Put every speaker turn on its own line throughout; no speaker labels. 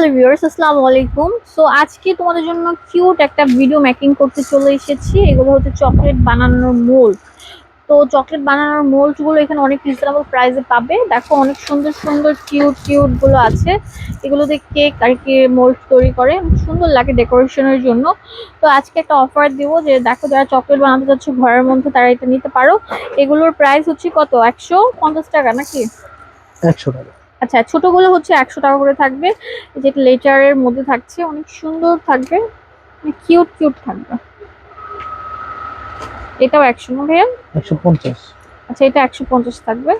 Hello viewers, আসসালামু আলাইকুম। So আজকে তোমাদের জন্য কিউট একটা ভিডিও মেকিং করতে চলে এসেছি। এগুলো হচ্ছে চকলেট বানানোর মোল্ড তো চকলেট বানানোর মোল্ডগুলো এখানে অনেক রিজনেবল প্রাইসে পাবে। দেখো, অনেক সুন্দর সুন্দর কিউট কিউটগুলো আছে। এগুলোতে কেক আর কি মোল্ড তৈরি করে। সুন্দর লাগে ডেকোরেশনের জন্য। তো আজকে একটা অফার দিব যে, দেখো, যারা চকলেট বানাতে যাচ্ছে ঘরের মধ্যে, তারা এটা নিতে পারো। এগুলোর প্রাইস হচ্ছে কত? একশো পঞ্চাশ টাকা নাকি?
একশো টাকা।
আচ্ছা ছোটগুলো হচ্ছে একশো টাকা করে থাকবে। যেটা লেটারের মধ্যে থাকছে অনেক সুন্দর থাকবে। কিউট কিউট থাকবে। এটাও একশো না ভাইয়া?
একশো পঞ্চাশ।
আচ্ছা এটা একশো পঞ্চাশ থাকবে।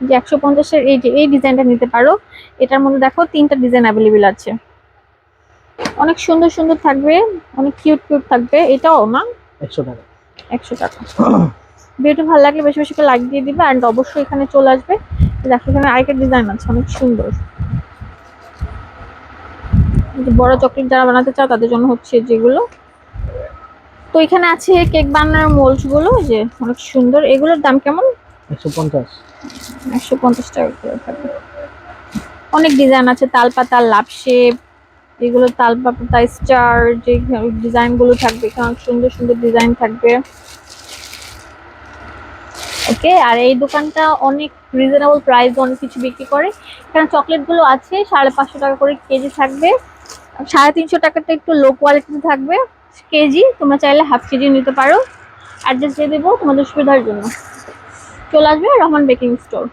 যে একশো পঞ্চাশের এই যে এই ডিজাইনটা নিতে পারো। এটার মধ্যে দেখো তিনটা ডিজাইন অ্যাভেলেবেল আছে। অনেক সুন্দর সুন্দর থাকবে। অনেক কিউট কিউট থাকবে। এটাও না?
একশো টাকা।
একশো টাকা। ভিডিওটা ভালো লাগলে বেশি বেশি করে লাইক দিয়ে দিবে। অ্যান্ড অবশ্যই এখানে চলে আসবে। দেখো এখানে আরেকটা ডিজাইন আছে অনেক সুন্দর। বড় চকলেট যারা বানাতে চাও তাদের জন্য হচ্ছে যেগুলো। তো এখানে আছে কেক বানানোর মোল্ডগুলো যে অনেক সুন্দর। এগুলোর দাম কেমন?
একশো পঞ্চাশ।
একশো পঞ্চাশ টাকা করে থাকবে। অনেক ডিজাইন আছে তালপাতা লাভ শেপ এগুলো তালপাতা স্টার যে ডিজাইনগুলো থাকবে এখানে অনেক সুন্দর সুন্দর ডিজাইন থাকবে। ওকে? আর এই দোকানটা অনেক রিজনেবল প্রাইস অনেক কিছু বিক্রি করে। এখানে চকলেটগুলো আছে, সাড়ে পাঁচশো টাকা করে কেজি থাকবে। সাড়ে তিনশো টাকাটা একটু লো কোয়ালিটি থাকবে, কেজি। তোমরা চাইলে হাফ কেজি নিতে পারো। অ্যাডজাস্ট দিয়ে দেবো তোমাদের সুবিধার জন্য। চলে আসবে রহমান বেকিং স্টোর